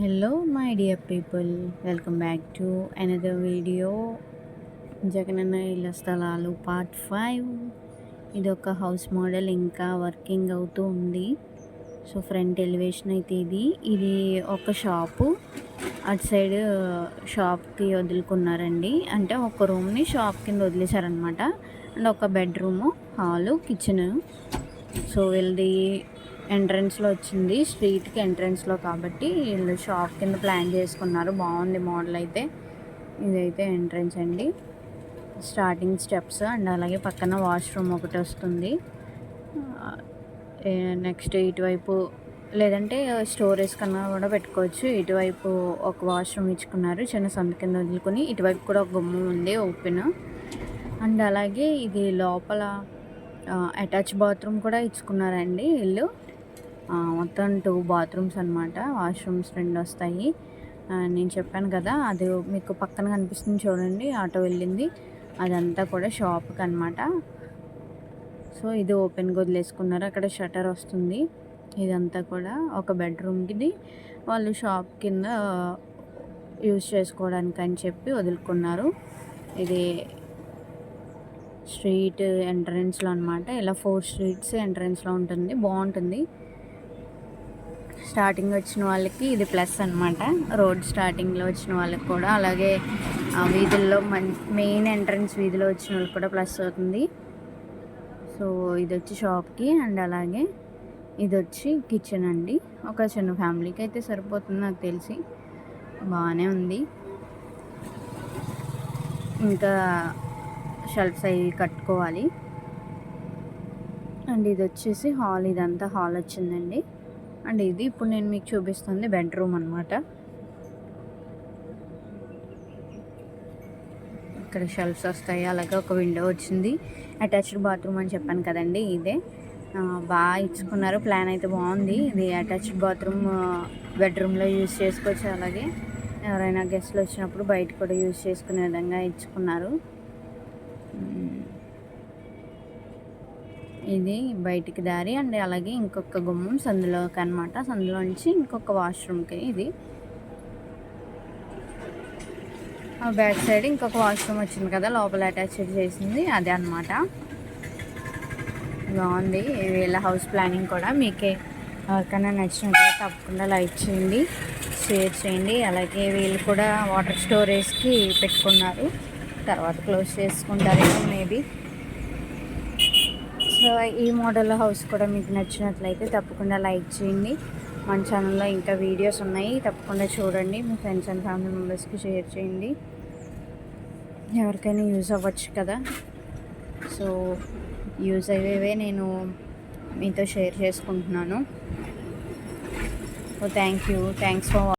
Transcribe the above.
Hello my dear people welcome back to another video Jagananna ఇళ్ళ స్థలాలు part five ఇది ఒక హౌస్ మోడల్ ఇంకా వర్కింగ్ అవుతూ ఉంది. సో ఫ్రంట్ ఎలివేషన్ అయితే ఇది. ఇది ఒక షాపు అటు సైడ్ షాప్కి uh, వదులుకున్నారండి. అంటే ఒక రూమ్ని షాప్ కింద వదిలేశారనమాట అండ్ ఒక బెడ్రూము హాలు కిచెన్ సో వీళ్ళది ఎంట్రన్స్లో వచ్చింది. స్ట్రీట్కి ఎంట్రన్స్లో కాబట్టి వీళ్ళు షాప్ కింద ప్లాన్ చేసుకున్నారు. బాగుంది మోడల్ అయితే. ఇదైతే ఎంట్రన్స్ అండి. స్టార్టింగ్ స్టెప్స్ అండ్ అలాగే పక్కన వాష్రూమ్ ఒకటి వస్తుంది. నెక్స్ట్ ఇటువైపు లేదంటే స్టోరేజ్ కన్నా కూడా పెట్టుకోవచ్చు. ఇటువైపు ఒక వాష్రూమ్ ఇచ్చుకున్నారు. చిన్న సంత కింద వదులుకొని ఇటువైపు కూడా ఒక గుమ్మం ఉంది ఓపెన్. అండ్ అలాగే ఇది లోపల అటాచ్ బాత్రూమ్ కూడా ఇచ్చుకున్నారండి ఇల్లు మొత్తం టూ బాత్రూమ్స్ అనమాట వాష్రూమ్స్ రెండు వస్తాయి. నేను చెప్పాను కదా అది మీకు పక్కన కనిపిస్తుంది చూడండి ఆటో వెళ్ళింది. అదంతా కూడా షాప్కి అనమాట సో ఇది ఓపెన్గా వదిలేసుకున్నారు అక్కడ షటర్ వస్తుంది. ఇదంతా కూడా ఒక బెడ్రూమ్కిది వాళ్ళు షాప్ కింద యూజ్ చేసుకోవడానికి అని చెప్పి వదులుకున్నారు. ఇది స్ట్రీట్ ఎంట్రన్స్లో అనమాట ఇలా ఫోర్ స్ట్రీట్స్ ఎంట్రన్స్లో ఉంటుంది బాగుంటుంది. స్టార్టింగ్ వచ్చిన వాళ్ళకి ఇది ప్లస్ అనమాట రోడ్ స్టార్టింగ్లో వచ్చిన వాళ్ళకి కూడా. అలాగే వీధుల్లో మన్ మెయిన్ ఎంట్రన్స్ వీధిలో వచ్చిన వాళ్ళకి కూడా ప్లస్ అవుతుంది. సో ఇది వచ్చి షాప్కి అండ్ అలాగే ఇది వచ్చి కిచెన్ అండి. ఒక చిన్న ఫ్యామిలీకి అయితే సరిపోతుంది నాకు తెలిసి. బాగానే ఉంది. ఇంకా షెల్ఫ్స్ అవి కట్టుకోవాలి. అండ్ ఇది వచ్చేసి హాల్ ఇదంతా హాల్ వచ్చిందండి. అండ్ ఇది ఇప్పుడు నేను మీకు చూపిస్తుంది బెడ్రూమ్ అనమాట ఇక్కడ షెల్ఫ్స్ వస్తాయి. అలాగే ఒక విండో వచ్చింది. అటాచ్డ్ బాత్రూమ్ అని చెప్పాను కదండి ఇదే. బాగా ఇచ్చుకున్నారు. ప్లాన్ అయితే బాగుంది. ఇది అటాచ్డ్ బాత్రూమ్ బెడ్రూమ్లో యూజ్ చేసుకోవచ్చు. అలాగే ఎవరైనా గెస్ట్లు వచ్చినప్పుడు బయట కూడా యూజ్ చేసుకునే విధంగా ఇచ్చుకున్నారు. ఇది బయటికి దారి అండ్ అలాగే ఇంకొక గుమ్మం సందులోకి అనమాట సందులో నుంచి ఇంకొక వాష్రూమ్కి ఇది. బ్యాక్ సైడ్ ఇంకొక వాష్రూమ్ వచ్చింది కదా లోపల అటాచ్ చేసింది అదే అనమాట బాగుంది. వీళ్ళ హౌస్ ప్లానింగ్ కూడా మీకే ఎవరికైనా నచ్చినట్టు తప్పకుండా లైక్ చేయండి షేర్ చేయండి. అలాగే వీళ్ళు కూడా వాటర్ స్టోరేజ్కి పెట్టుకున్నారు. తర్వాత క్లోజ్ చేసుకుంటారేమో మేబీ సో ఈ మోడల్ హౌస్ కూడా మీకు నచ్చినట్లయితే తప్పకుండా లైక్ చేయండి. మన ఛానల్లో ఇంకా వీడియోస్ ఉన్నాయి. తప్పకుండా చూడండి. మీ ఫ్రెండ్స్ అండ్ ఫ్యామిలీ మెంబర్స్కి షేర్ చేయండి. ఎవరికైనా యూజ్ అవ్వచ్చు కదా? సో యూజ్ అయ్యేవే నేను మీతో షేర్ చేసుకుంటున్నాను. So thank you. Thanks for